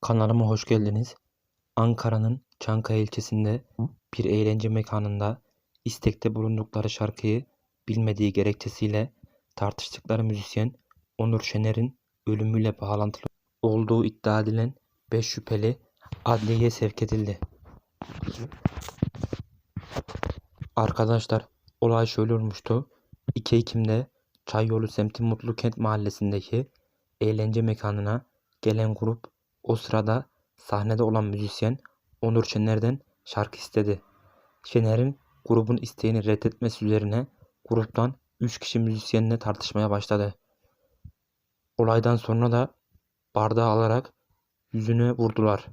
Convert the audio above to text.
Kanalıma hoş geldiniz. Ankara'nın Çankaya ilçesinde bir eğlence mekanında istekte bulundukları şarkıyı bilmediği gerekçesiyle tartıştıkları müzisyen Onur Şener'in ölümüyle bağlantılı olduğu iddia edilen 5 şüpheli adliyeye sevk edildi. Arkadaşlar olay şöyle olmuştu. 2 Ekim'de Çayyolu semti Mutlukent mahallesindeki eğlence mekanına gelen grup o sırada sahnede olan müzisyen Onur Şener'den şarkı istedi. Şener'in grubun isteğini reddetmesi üzerine gruptan 3 kişi müzisyenle tartışmaya başladı. Olaydan sonra da bardağı alarak yüzüne vurdular.